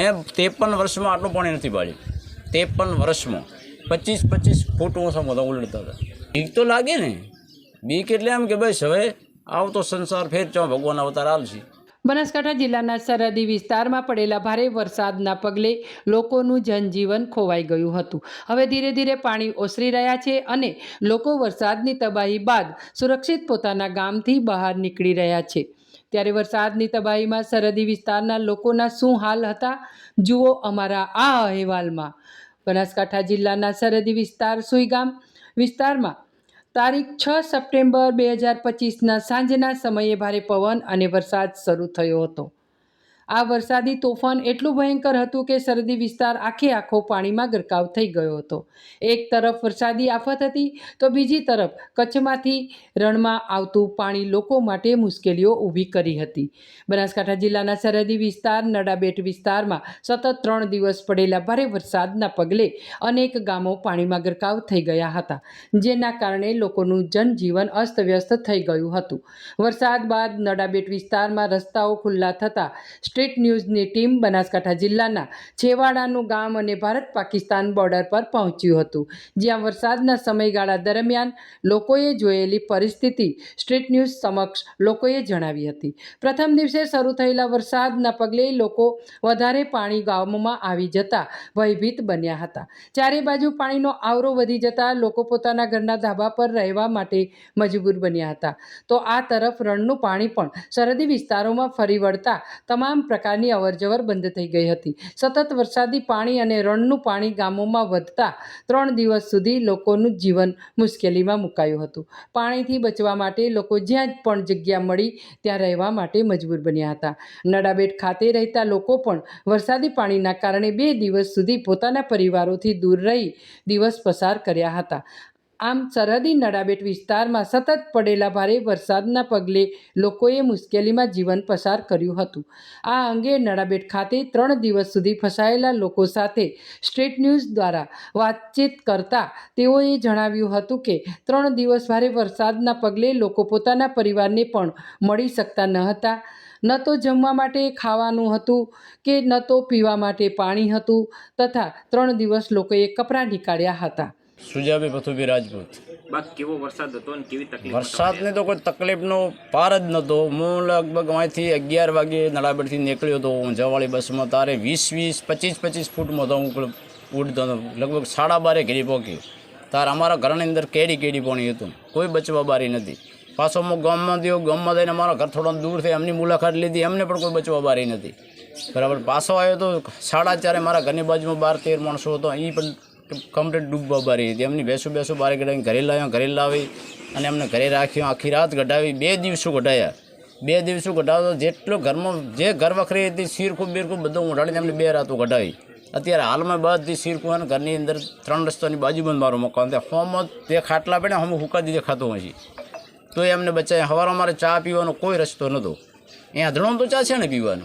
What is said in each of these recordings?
મેં ત્રેપન વર્ષમાં આટલું પાણી નથી પાડ્યું. ત્રેપન વર્ષમાં. પચીસ પચીસ ફૂટ ઓછા મોટા ઉલડતા હતા. બીક તો લાગે ને. બીક એટલે એમ કે બસ હવે આવતો સંસાર ફેર ચો ભગવાન અવતાર આવશે બનાસકાંઠા જિલ્લાના સરહદી વિસ્તારમાં પડેલા ભારે વરસાદના પગલે લોકોનું જનજીવન ખોવાઈ ગયું હતું. હવે ધીરે ધીરે પાણી ઓસરી રહ્યા છે અને લોકો વરસાદની તબાહી બાદ સુરક્ષિત પોતાના ગામથી બહાર નીકળી રહ્યા છે. ત્યારે વરસાદની તબાહીમાં સરહદી વિસ્તારના લોકોના શું હાલ હતા? જુઓ અમારા આ અહેવાલમાં. બનાસકાંઠા જિલ્લાના સરહદી વિસ્તાર સુઈગામ વિસ્તારમાં તારીખ છ સપ્ટેમ્બર બે હજાર પચીસના સાંજના સમયે ભારે પવન અને વરસાદ શરૂ થયો હતો. આ વરસાદી તોફાન એટલું ભયંકર હતું કે સરહદી વિસ્તાર આખે આખો પાણીમાં ગરકાવ થઈ ગયો હતો. એક તરફ વરસાદી આફત હતી, તો બીજી તરફ કચ્છમાંથી રણમાં આવતું પાણી લોકો માટે મુશ્કેલીઓ ઊભી કરી હતી. બનાસકાંઠા જિલ્લાના સરહદી વિસ્તાર, નડાબેટ વિસ્તારમાં સતત ત્રણ દિવસ પડેલા ભારે વરસાદના પગલે અનેક ગામો પાણીમાં ગરકાવ થઈ ગયા હતા, જેના કારણે લોકોનું જનજીવન અસ્તવ્યસ્ત થઈ ગયું હતું. વરસાદ બાદ નડાબેટ વિસ્તારમાં રસ્તાઓ ખુલ્લા થતાં સ્ટ્રીટ ન્યૂઝની ટીમ બનાસકાંઠા જિલ્લાના છેવાડાનું ગામ અને ભારત પાકિસ્તાન બોર્ડર પર પહોંચ્યું હતું. જ્યાં વરસાદના સમયગાળા દરમિયાન લોકોએ જોયેલી પરિસ્થિતિ સ્ટ્રીટ ન્યૂઝ સમક્ષ લોકોએ જણાવી હતી. પ્રથમ દિવસે શરૂ થયેલા વરસાદના પગલે લોકો વધારે પાણી ગામોમાં આવી જતા ભયભીત બન્યા હતા. ચારે બાજુ પાણીનો આવરો વધી જતા લોકો પોતાના ઘરના ધાબા પર રહેવા માટે મજબૂર બન્યા હતા. તો આ તરફ રણનું પાણી પણ સરહદી વિસ્તારોમાં ફરી વળતા તમામ પ્રકારની અવરજવર બંધ થઈ ગઈ હતી. સતત વરસાદી પાણી અને રણનું પાણી ગામોમાં વધતા ત્રણ દિવસ સુધી લોકોનું જીવન મુશ્કેલીમાં મુકાયું હતું. પાણીથી બચવા માટે લોકો જ્યાં પણ જગ્યા મળી ત્યાં રહેવા માટે મજબૂર બન્યા હતા. નડાબેટ ખાતે રહેતા લોકો પણ વરસાદી પાણીના કારણે બે દિવસ સુધી પોતાના પરિવારોથી દૂર રહી દિવસ પસાર કર્યા હતા. આમ સરહદી નડાબેટ વિસ્તારમાં સતત પડેલા ભારે વરસાદના પગલે લોકોએ મુશ્કેલીમાં જીવન પસાર કર્યું હતું. આ અંગે નડાબેટ ખાતે ત્રણ દિવસ સુધી ફસાયેલા લોકો સાથે સ્ટ્રીટ ન્યૂઝ દ્વારા વાતચીત કરતા તેઓએ જણાવ્યું હતું કે, ત્રણ દિવસ ભારે વરસાદના પગલે લોકો પોતાના પરિવારને પણ મળી શકતા ન હતા. ન તો જમવા માટે ખાવાનું હતું કે ન તો પીવા માટે પાણી હતું તથા ત્રણ દિવસ લોકોએ કપડાં નીકાળ્યા હતા. સુજાબી પથુભી રાજપૂત. બા કેવો વરસાદ હતો અને કેવી તકલીફ વરસાદની તો કોઈ તકલીફનો પાર જ નહોતો. હું લગભગ અહીંથી અગિયાર વાગે નળાબેડથી નીકળ્યો હતો. હું જવાળી બસમાં તારે વીસ વીસ પચીસ પચીસ ફૂટમાં તો હું ઉડતો હતો. લગભગ સાડા બારે ઘેરી પહોંચ્યો. તાર અમારા ઘરની અંદર કેડી કેડી પાણી હતું. કોઈ બચવા બારી નથી. પાછો હું ગામમાં થયો. ગામમાં થઈને અમારા ઘર થોડો દૂર થઈ એમની મુલાકાત લીધી. એમને પણ કોઈ બચવા બારી નથી. બરાબર. પાછો આવ્યો તો સાડા ચારે મારા ઘરની બાજુમાં બાર તેર માણસો હતો. એ પણ કમ્પ્લીટ ડૂબવા બારી હતી. એમની બેસું બેસું બારે કઢાવી ઘરે લાવ્યા, ઘરે લાવી અને એમને ઘરે રાખ્યો. આખી રાત ઘટાવી બે દિવસો ગઢાયા બે દિવસો ઘટાવતા જેટલો ઘરમાં જે ઘર વખરી હતી, શીરખું, બીરખું બધું ઉડાડીને એમને બે રાતો ગઢાવી અત્યારે હાલમાં બધી શીરખું અને ઘરની અંદર ત્રણ રસ્તાની બાજુમાં મારું મકાન ત્યાં હોમમાં તે ખાટલા પડ્યા, હમ હુકા દેખાતો હજી તો એમને બચાવ્યા. સવારે અમારે ચા પીવાનો કોઈ રસ્તો નહોતો. અહીંયા અધણો તો ચા છે ને પીવાનો?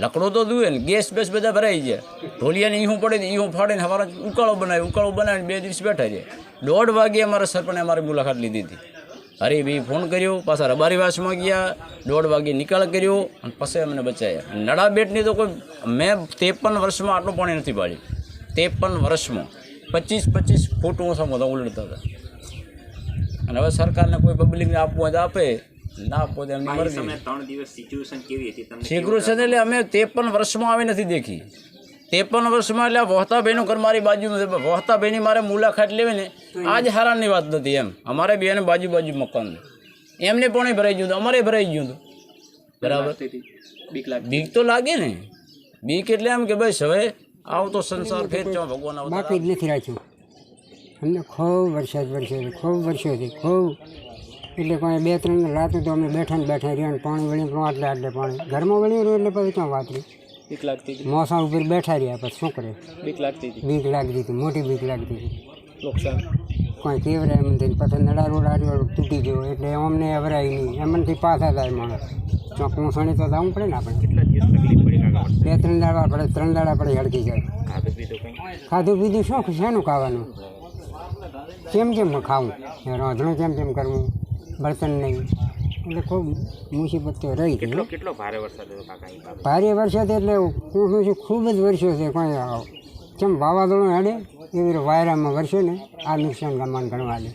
લકડો તો દુએ ને, ગેસ બેસ બધા ભરાઈ ગયા. ઢોલિયાને ઈહું પડે ને ઈહું ફાડીને અમારા ઉકાળો બનાવી, ઉકાળો બનાવીને બે દિવસ બેઠા છે દોઢ વાગે અમારા સરપંચે અમારી મુલાકાત લીધી હતી. અરે ભાઈ ફોન કર્યો, પાછા રબારી વાસમાં ગયા, દોઢ વાગે નિકાલ કર્યો અને પછી અમને બચાવ્યા નડા બેટની તો કોઈ, મેં ત્રેપન વર્ષમાં આટલું પાણી નથી પાડ્યું. ત્રેપન વર્ષમાં. પચીસ પચીસ ફૂટ ઓછા બધા ઉલડતા હતા. અને હવે સરકારને કોઈ પબ્લિકને આપવું હોય તો આપે. ના પોતે તો એમની મરજી સમયે ત્રણ દિવસ સિચ્યુએશન કેવી હતી તમને શીઘ્ર છે ને એટલે અમે ત્રેપન વર્ષમાં આવી નથી દેખી. ત્રેપન વર્ષમાં એટલે વહતાભાઈનું ઘર મારી બાજુમાં વહતાભાઈની મારે મુલાકાત લેવી ને આજ હારાની વાત નથી એમ. અમારે બેને બાજુ બાજુ મકાન એમને પણ ભરાઈ ગયું હતું અમારે ભરાઈ ગયું હતું. બરાબર? બીક તો લાગે ને. બીક એટલે એમ કે બસ હવે આવતો સંસાર ફેર ચો ભગવાન બાકી નથી રાખ્યું. અમને ખૂબ વરસાદ વરસ્યો ખૂબ વર્ષોથી ખૂબ એટલે કોઈ બે ત્રણ રાત તો અમે બેઠા ને બેઠા રહ્યા ને પાણી વળીને પણ આટલે આટલે પાણી. ઘરમાં વળી રહ્યું એટલે પછી ક્યાં વાત રહી? બીક લાગતી હતી. મોસમ ઉપર બેઠા રહ્યા પછી શું કરે? બીક લાગતી હતી. બીક લાગતી હતી મોટી બીક લાગતી હતી. નુકસાન. કોઈ કેવરાય એમ થઈને પછી નડા રોડ આડો તૂટી ગયો એટલે અમને અવરાય નહીં. એમનથી પાછા થાય માણસ. ચોક ઊંસણી તો જવું પડે ને આપણે. બે ત્રણ દાડા પડે ત્રણ દાડા પડે હડકી જાય. ખાધું પીધું કંઈ? ખાધું પીધું શું શેનું ખાવાનું. કેમ કેમ ખાવું? રાંધણું કેમ કેમ કરવું? બળતણ નહીં એટલે ખૂબ મુસીબત તો રહી કેટલો કેટલો ભારે વરસાદ હતો કાકા ભારે વરસાદ એટલે હું શું છું ખૂબ જ વરસ્યો છે કોઈ કેમ વાવાઝોડું હેડે એવી રીતે વાયરામાં વરસ્યો ને આ નુકસાન ગામમાં ગણવા દે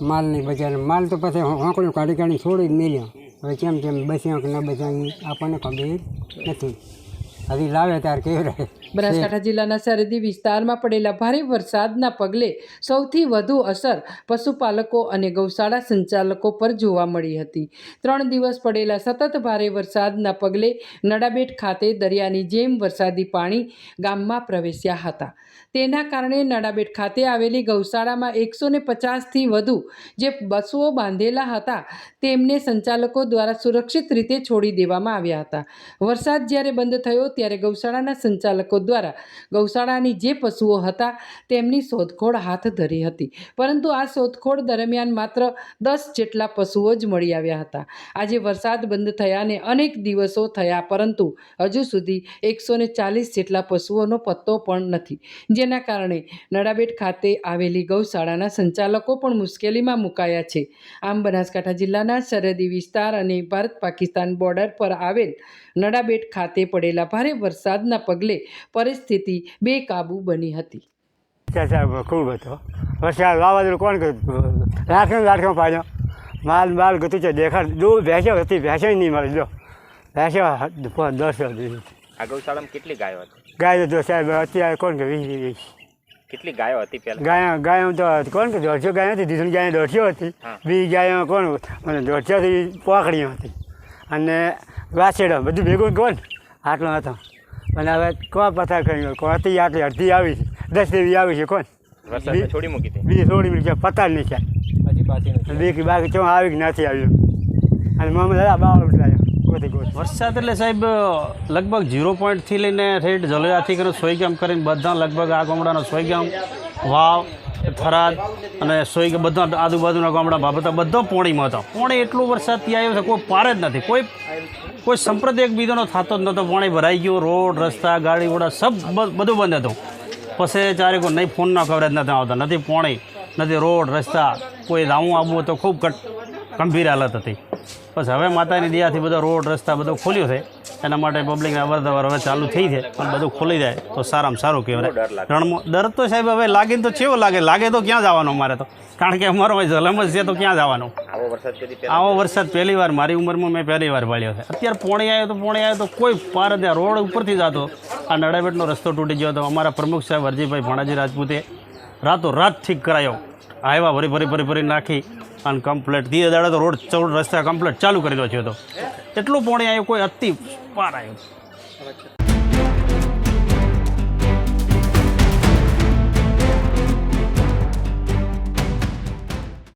માલની બજાર માલ તો પછી હોંકડું કાઢી કાઢી છોડી મેલ્યો. હવે કેમ કેમ બસ્યા કે ન બસ્યા આપણને ખબર નથી. હજી લાવે ત્યારે કેવું રહે બનાસકાંઠા જિલ્લાના સરહદી વિસ્તારમાં પડેલા ભારે વરસાદના પગલે સૌથી વધુ અસર પશુપાલકો અને ગૌશાળા સંચાલકો પર જોવા મળી હતી. ત્રણ દિવસ પડેલા સતત ભારે વરસાદના પગલે નડાબેટ ખાતે દરિયાની જેમ વરસાદી પાણી ગામમાં પ્રવેશ્યા હતા. તેના કારણે નડાબેટ ખાતે આવેલી ગૌશાળામાં એકસો ને પચાસથી વધુ જે બસુઓ બાંધેલા હતા તેમને સંચાલકો દ્વારા સુરક્ષિત રીતે છોડી દેવામાં આવ્યા હતા. વરસાદ જ્યારે બંધ થયો ત્યારે ગૌશાળાના સંચાલકો દ્વારા ગૌશાળાની જે પશુઓ હતા તેમની શોધખોળ હાથ ધરી હતી. પરંતુ આ શોધખોળ દરમિયાન માત્ર દસ જેટલા પશુઓ જ મળી આવ્યા હતા. આજે વરસાદ બંધ થયાને અનેક દિવસો થયા, પરંતુ હજુ સુધી એકસો ને ચાલીસ જેટલા પશુઓનો પત્તો પણ નથી. જેના કારણે નડાબેટ ખાતે આવેલી ગૌશાળાના સંચાલકો પણ મુશ્કેલીમાં મુકાયા છે. આમ બનાસકાંઠા જિલ્લાના સરહદી વિસ્તાર અને ભારત પાકિસ્તાન બોર્ડર પર આવેલ નડાબેટ ખાતે પડેલા ભારે વરસાદના પગલે પરિસ્થિતિ બેકાબૂ બની હતી. ખૂબ હતો. વરસાદ વાવાઝોડું કોણ કર્યું? રાખો રાખો પાડ્યો. માલ માલ ગતું છે દેખાડ દૂર ભેંસે હતી ભેંસે નહીં મળે જો. ભેંસે દસ હતી. આ ગૌશાળામાં કેટલી ગાયો હતી? ગાય તો સાહેબ અત્યારે કોણ કે વીસ વીસ. કેટલી ગાયો હતી પહેલાં? ગાયો ગાયો તો કોણ કે દોઢસો ગાયો હતી દીધું ગાય દોઢસો હતી. બીજી ગાયો કોણ? મને દોઢસોથી પોકડીઓ હતી. અને વાસેડો બધું ભેગું કોણ? આટલો હતો. અને હવે કોણ પથાર કરી ગયો કોણ હતી? આટલી અડધી આવી છે. દસ દેવી આવી છે. કોણ? મૂકી બીજી થોડી મિનિટ પથાર નહીં છે. બીજી બાકી ચો આવી કે નથી આવ્યું. અને મમ્મી દાદા બાવળ ઉઠાયો. વરસાદ એટલે સાહેબ લગભગ ઝીરો પોઈન્ટથી લઈને રેટ જલોયાથી કરીને સોય ગામ કરીને બધા લગભગ આ ગામડાનો સોય ગામ વાવ થરાદ અને સોય ગામ બધા આજુબાજુના ગામડા બાબતા બધો પોણીમાં હતો. પોણી એટલો વરસાદ ત્યાં આવ્યો છે, કોઈ પાર જ નથી. કોઈ કોઈ સંપ્રદ એકબીજાનો થતો જ નહોતો. પાણી ભરાઈ ગયું, રોડ, રસ્તા, ગાડી ઘોડા સબ બધું બંધ હતું. પછી ચારે કોઈ નહીં ફોનના કવરેજ નથી આવતા. નથી પોણી, નથી રોડ, રસ્તા. કોઈ રાવું આવવું તો ખૂબ ગંભીર હાલત હતી. બસ હવે માતાની દયાથી બધો રોડ રસ્તા બધો ખોલ્યો છે. એના માટે પબ્લિકને અવરજવર હવે ચાલુ થઈ છે પણ બધું ખોલી જાય તો સારામાં સારું કહેવાય. રણમાં ડર તો સાહેબ હવે લાગે તો ચેવો લાગે? લાગે તો ક્યાં જવાનું અમારે તો? કારણ કે અમારો જલમ જ છે તો ક્યાં જવાનો? આવો વરસાદ પહેલા વાર. મારી ઉંમરમાં મેં પહેલી વાર પાડ્યો છે. અત્યારે પોણી આવ્યો તો પોણી આવ્યો તો કોઈ પાર ત્યાં રોડ ઉપરથી જતો. આ નડાબેટનો રસ્તો તૂટી ગયો હતો અમારા પ્રમુખ સાહેબ હરજીભાઈ ભણાજી રાજપૂતે રાતો રાત ઠીક કરાયો. આવ્યા, ભરી ભરી ભરી ભરી નાખી અને કમ્પ્લેટ ધીરે દાડે તો રોડ ચૌડ રસ્તા કમ્પ્લેટ ચાલુ કરી દો છે તો. એટલું પાણી આવ્યું કોઈ અતિ પાર આવ્યું